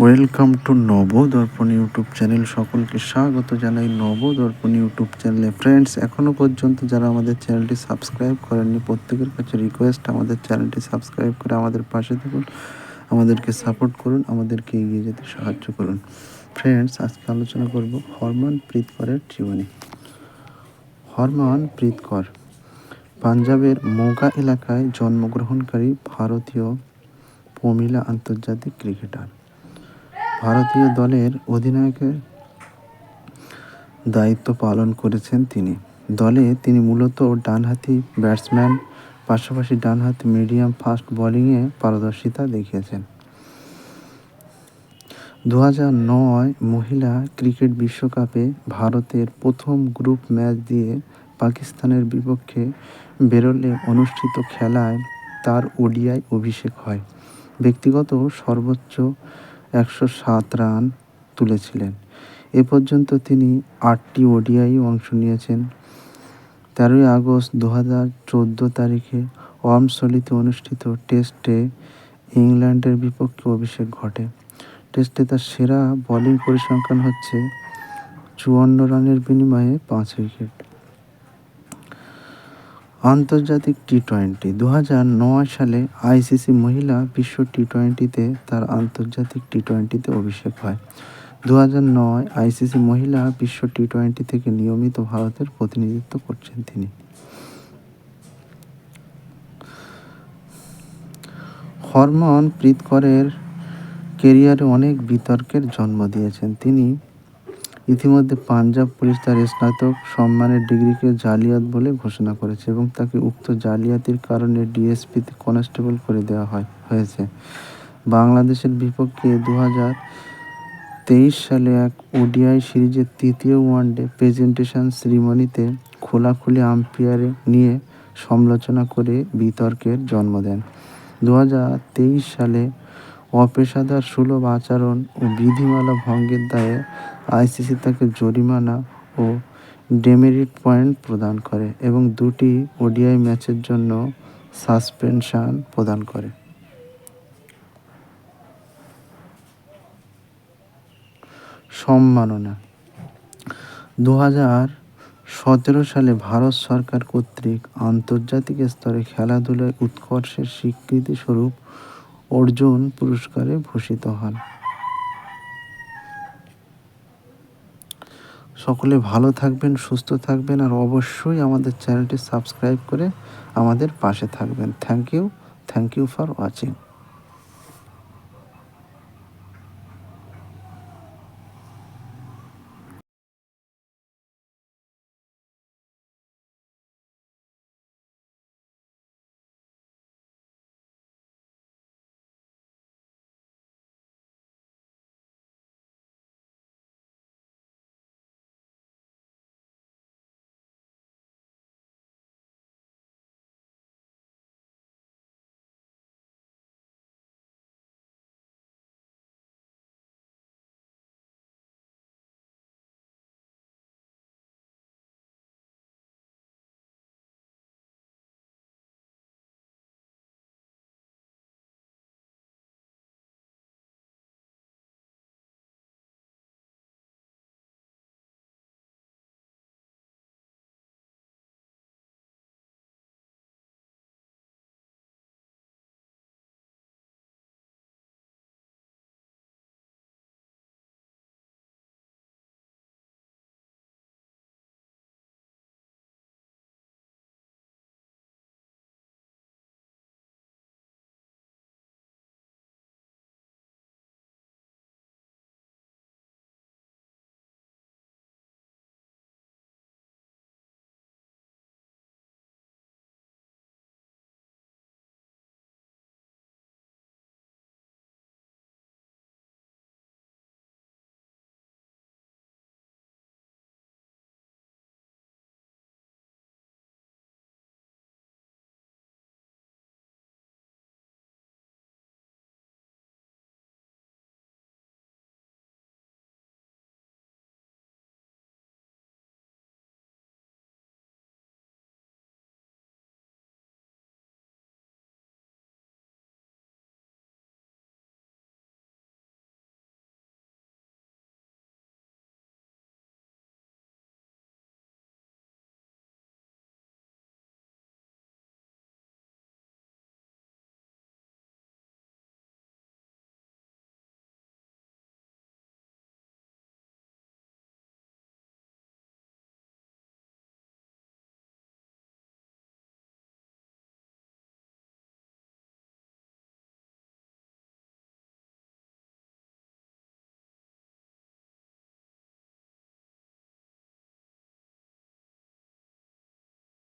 Welcome to Nabadarpan YouTube channel সকলকে স্বাগত জানাই নবদর্পণ ইউটিউব চ্যানেলে ফ্রেন্ডস এখনও পর্যন্ত যারা আমাদের চ্যানেলটি সাবস্ক্রাইব করেননি, প্রত্যেকের কাছে রিকোয়েস্ট আমাদের চ্যানেলটি সাবস্ক্রাইব করে আমাদের পাশে থাকুন, আমাদেরকে সাপোর্ট করুন, আমাদেরকে এগিয়ে যেতে সাহায্য করুন। ফ্রেন্ডস আজকে আলোচনা করব হরমান করের জীবনী। হরমান প্রীতকর পাঞ্জাবের মোগা এলাকায় জন্মগ্রহণকারী ভারতীয় প্রমিলা আন্তর্জাতিক ক্রিকেটার। ভারতীয় দলের অধিনায়কের দায়িত্ব পালন করেছেন তিনি। দলে তিনি মূলত ডানহাতি ব্যাটসম্যান, পাশাপাশি ডানহাতি মিডিয়াম ফাস্ট বোলিংয়ে পারদর্শিতা দেখিয়েছেন। দু নয় মহিলা ক্রিকেট বিশ্বকাপে ভারতের প্রথম গ্রুপ ম্যাচ দিয়ে পাকিস্তানের বিপক্ষে বেরোলে অনুষ্ঠিত খেলায় তার ওডিআই অভিষেক হয়। ব্যক্তিগত সর্বোচ্চ একশো সাত রান তুলেছিলেন। এ পর্যন্ত তিনি আটটি ওডিআই অংশ নিয়েছেন। তেরোই আগস্ট দু হাজার চোদ্দ তারিখে ওয়ামসলিতে অনুষ্ঠিত টেস্টে ইংল্যান্ডের বিপক্ষে অভিষেক ঘটে। টেস্টে তার সেরা বোলিং পরিসংখ্যান হচ্ছে চুয়ান্ন রানের বিনিময়ে পাঁচ উইকেট। আন্তর্জাতিক টি টোয়েন্টি দু হাজার নয় সালে আইসিসি মহিলা বিশ্ব টি টোয়েন্টিতে তার আন্তর্জাতিক টি টোয়েন্টিতে অভিষেক হয়। দু হাজার নয় আইসিসি মহিলা বিশ্ব টি টোয়েন্টি থেকে নিয়মিত ভারতের প্রতিনিধিত্ব করছেন তিনি। হরমন করের কেরিয়ারে অনেক বিতর্কের জন্ম দিয়েছেন। তিনি ইতিমধ্যে পাঞ্জাব পুলিশ তার স্নাতক সম্মানের ডিগ্রিকে জালিয়াত বলে ঘোষণা করেছে এবং তাকে উক্ত জালিয়াতির কারণে ডিএসপিতে কনস্টেবল করে দেওয়া হয়, হয়েছে। বাংলাদেশের বিপক্ষে দু হাজার তেইশ সালে এক ওডিআই সিরিজের তৃতীয় ওয়ানডে প্রেজেন্টেশন সেরিমনিতে খোলাখুলি আম্পায়ারে নিয়ে সমালোচনা করে বিতর্কের জন্ম দেন। দু হাজার তেইশ সালে অপেশাদার সুলভ আচরণ ও বিধিমালা ভঙ্গের দায়ে আইসিসি তাকে জরিমানা ও ডেমেরিট পয়েন্ট প্রদান করে এবং দুটি ওডিআই ম্যাচের জন্য সাসপেনশন প্রদান করে। সম্মাননা। দু হাজার সতেরো সালে ভারত সরকার কর্তৃক আন্তর্জাতিক স্তরে খেলাধুলায় উৎকর্ষের স্বীকৃতি স্বরূপ অর্জুন পুরস্কারে ভূষিত হন। সকলে ভালো থাকবেন, সুস্থ থাকবেন আর অবশ্যই আমাদের চ্যানেলটি সাবস্ক্রাইব করে আমাদের পাশে থাকবেন। Thank you thank you for watching